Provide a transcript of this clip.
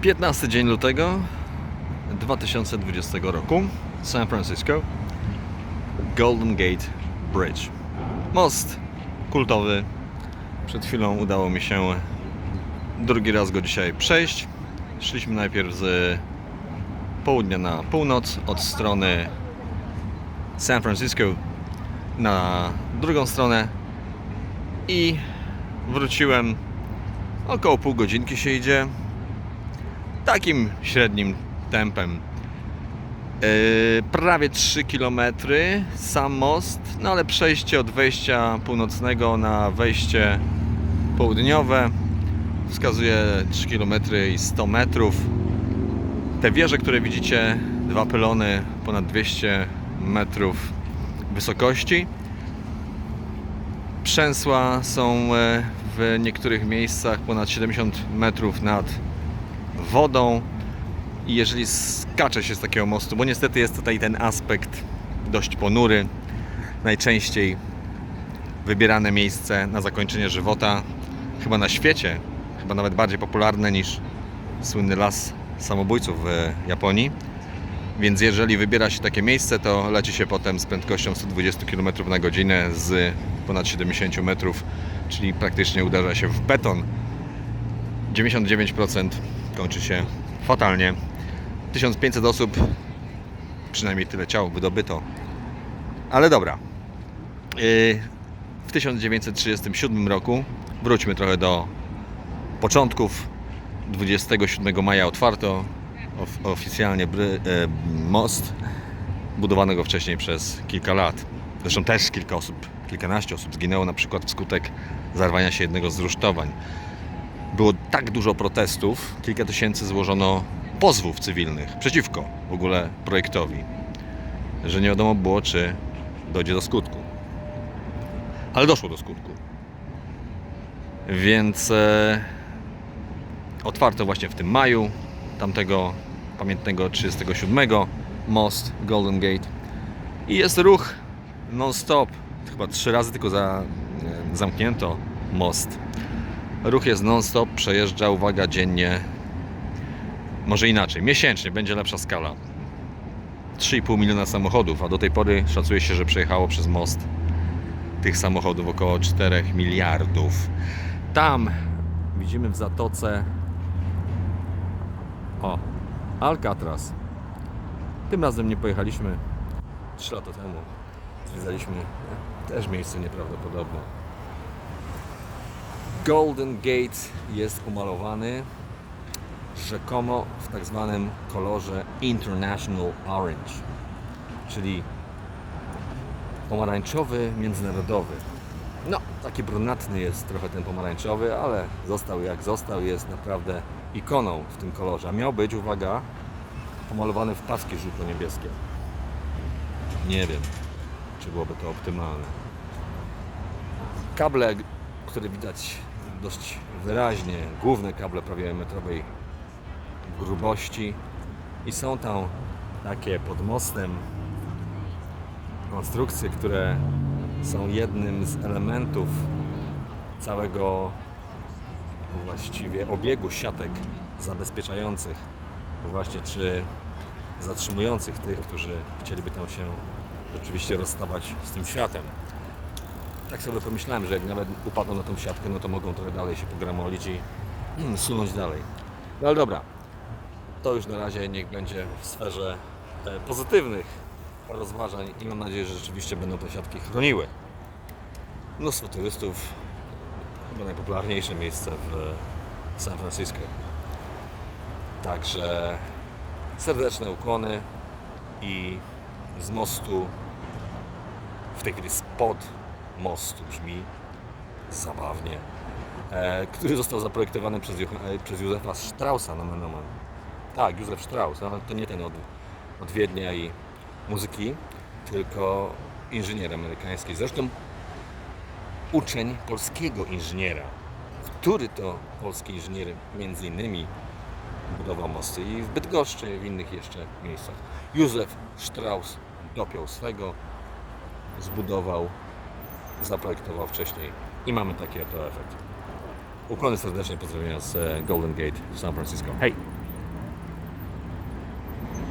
15 dzień lutego 2020 roku. San Francisco. Golden Gate Bridge. Most kultowy. Przed chwilą udało mi się drugi raz go dzisiaj przejść. Szliśmy najpierw z południa na północ od strony San Francisco na drugą stronę i wróciłem około pół godzinki się idzie takim średnim tempem Yy, prawie 3 km sam most, no ale przejście od wejścia północnego na wejście południowe wskazuje 3 km i 100 metrów. Te wieże, które widzicie, dwa pylony ponad 200 metrów wysokości. Przęsła są e, w niektórych miejscach ponad 70 metrów nad wodą. I jeżeli skacze się z takiego mostu, bo niestety jest tutaj ten aspekt dość ponury, najczęściej wybierane miejsce na zakończenie żywota, chyba na świecie, chyba nawet bardziej popularne niż słynny las samobójców w Japonii. Więc jeżeli wybiera się takie miejsce, to leci się potem z prędkością 120 km na godzinę z ponad 70 metrów, czyli praktycznie uderza się w beton. 99% kończy się fatalnie. 1500 osób, przynajmniej tyle ciał wydobyto. Ale dobra. Yy, W 1937 roku, wróćmy trochę do początków. 27 maja otwarto of, oficjalnie e, most budowanego wcześniej przez kilka lat. Zresztą też kilka osób, kilkanaście osób zginęło na przykład wskutek zarwania się jednego z rusztowań. Było tak dużo protestów, kilka tysięcy złożono pozwów cywilnych przeciwko w ogóle projektowi, że nie wiadomo było, czy dojdzie do skutku. Ale doszło do skutku. Więc e, otwarto właśnie w tym maju tamtego pamiętnego 37 most Golden Gate i jest ruch non-stop. Chyba trzy razy tylko za, e, zamknięto most. Ruch jest non-stop, przejeżdża, uwaga, dziennie może inaczej, miesięcznie będzie lepsza skala. 3,5 miliona samochodów, a do tej pory szacuje się, że przejechało przez most tych samochodów około 4 miliardów. Tam widzimy w zatoce o Alcatraz. Tym razem nie pojechaliśmy 3 lata temu. Zwiedzaliśmy też miejsce nieprawdopodobne. Golden Gate jest umalowany rzekomo w tak zwanym kolorze International Orange, czyli pomarańczowy międzynarodowy. No, taki brunatny jest trochę ten pomarańczowy, ale został jak został, jest naprawdę ikoną w tym kolorze. A miał być, uwaga, pomalowany w paski żółto-niebieskie. Nie wiem, czy byłoby to optymalne. Kable, które widać dość wyraźnie, główne kable prawie metrowej grubości i są tam takie pod mostem konstrukcje, które są jednym z elementów całego właściwie obiegu siatek zabezpieczających właśnie czy zatrzymujących tych, którzy chcieliby tam się rzeczywiście rozstawać z tym światem. Tak sobie pomyślałem, że jak nawet upadną na tą siatkę, no to mogą trochę dalej się pogramolić i mm, sunąć dalej. No ale dobra, to już na razie niech będzie w sferze e, pozytywnych rozważań i mam nadzieję, że rzeczywiście będą te siatki chroniły. Mnóstwo turystów, chyba najpopularniejsze miejsce w San Francisco. Także serdeczne ukłony i z mostu, w tej chwili spod mostu brzmi zabawnie, e, który został zaprojektowany przez, e, przez Józefa Straussa na Menoman. Tak, Józef Strauss, ale to nie ten od, od Wiednia i muzyki, tylko inżynier amerykański. Zresztą uczeń polskiego inżyniera, który to polski inżynier między innymi budował mosty i w Bydgoszczy, i w innych jeszcze miejscach. Józef Strauss dopiął swego, zbudował, zaprojektował wcześniej i mamy taki oto efekt. Ukłony serdecznie pozdrowienia z e, Golden Gate w San Francisco. Hej!